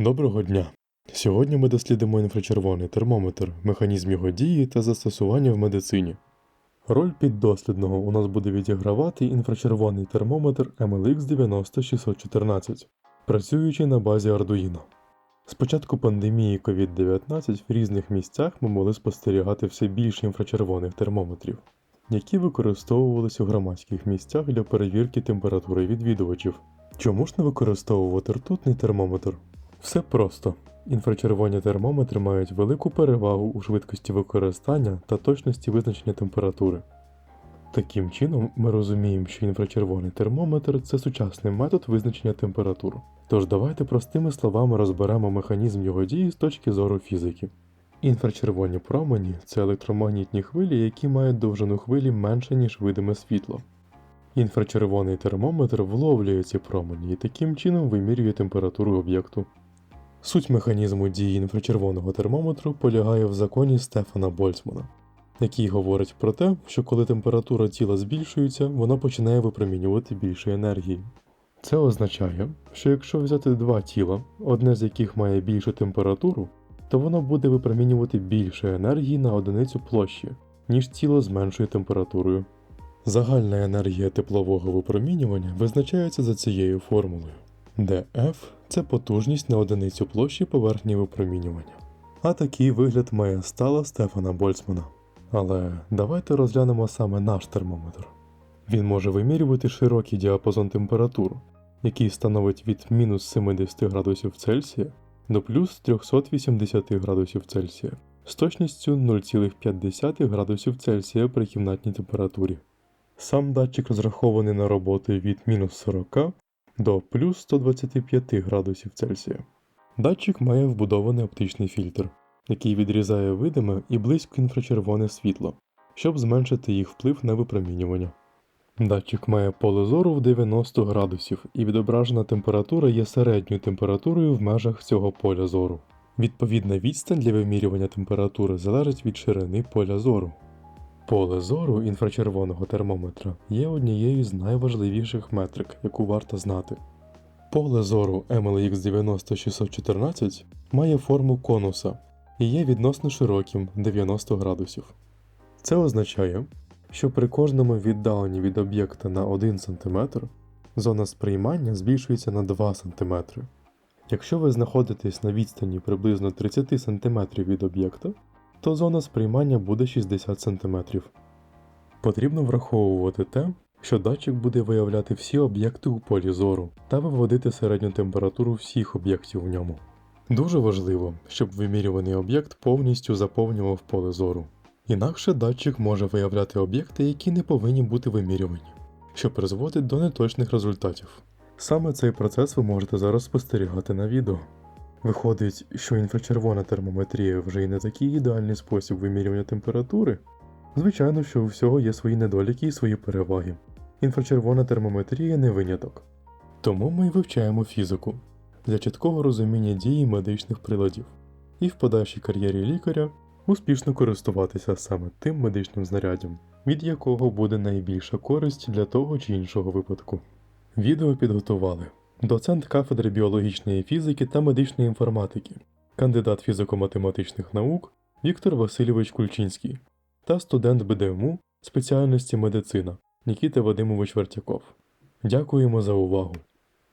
Доброго дня! Сьогодні ми дослідимо інфрачервоний термометр, механізм його дії та застосування в медицині. Роль піддослідного у нас буде відігравати інфрачервоний термометр MLX 90614, працюючий на базі Arduino. З початку пандемії COVID-19 в різних місцях ми могли спостерігати все більше інфрачервоних термометрів, які використовувалися у громадських місцях для перевірки температури відвідувачів. Чому ж не використовувати ртутний термометр? Все просто. Інфрачервоні термометри мають велику перевагу у швидкості використання та точності визначення температури. Таким чином, ми розуміємо, що інфрачервоний термометр це сучасний метод визначення температури. Тож давайте простими словами розберемо механізм його дії з точки зору фізики. Інфрачервоні промені це електромагнітні хвилі, які мають довжину хвилі менше, ніж видиме світло. Інфрачервоний термометр вловлює ці промені і таким чином вимірює температуру об'єкту. Суть механізму дії інфрачервоного термометру полягає в законі Стефана Больцмана, який говорить про те, що коли температура тіла збільшується, воно починає випромінювати більше енергії. Це означає, що якщо взяти два тіла, одне з яких має більшу температуру, то воно буде випромінювати більше енергії на одиницю площі, ніж тіло з меншою температурою. Загальна енергія теплового випромінювання визначається за цією формулою, F це потужність на одиницю площі поверхні випромінювання. А такий вигляд має стала Стефана Больцмана. Але давайте розглянемо саме наш термометр. Він може вимірювати широкий діапазон температур, який становить від мінус 70 градусів Цельсія до плюс 380 градусів Цельсія з точністю 0,5 градусів Цельсія при кімнатній температурі. Сам датчик розрахований на роботи від мінус 40 до плюс 125 градусів Цельсія. Датчик має вбудований оптичний фільтр, який відрізає видиме і близько інфрачервоне світло, щоб зменшити їх вплив на випромінювання. Датчик має поле зору в 90 градусів, і відображена температура є середньою температурою в межах цього поля зору. Відповідна відстань для вимірювання температури залежить від ширини поля зору. Поле зору інфрачервоного термометра є однією з найважливіших метрик, яку варто знати. Поле зору MLX 90614 має форму конуса і є відносно широким 90 градусів. Це означає, що при кожному віддаленні від об'єкта на 1 см зона сприймання збільшується на 2 см. Якщо ви знаходитесь на відстані приблизно 30 см від об'єкта, то зона сприймання буде 60 см. Потрібно враховувати те, що датчик буде виявляти всі об'єкти у полі зору та виводити середню температуру всіх об'єктів в ньому. Дуже важливо, щоб вимірюваний об'єкт повністю заповнював поле зору. Інакше датчик може виявляти об'єкти, які не повинні бути вимірювані, що призводить до неточних результатів. Саме цей процес ви можете зараз спостерігати на відео. Виходить, що інфрачервона термометрія вже і не такий ідеальний спосіб вимірювання температури. Звичайно, що у всього є свої недоліки і свої переваги. Інфрачервона термометрія не виняток. Тому ми й вивчаємо фізику для чіткого розуміння дії медичних приладів і в подальшій кар'єрі лікаря успішно користуватися саме тим медичним знаряддям, від якого буде найбільша користь для того чи іншого випадку. Відео підготували доцент кафедри біологічної фізики та медичної інформатики, кандидат фізико-математичних наук Віктор Васильович Кульчинський та студент БДМУ спеціальності медицина Нікіта Вадимович Вертяков. Дякуємо за увагу!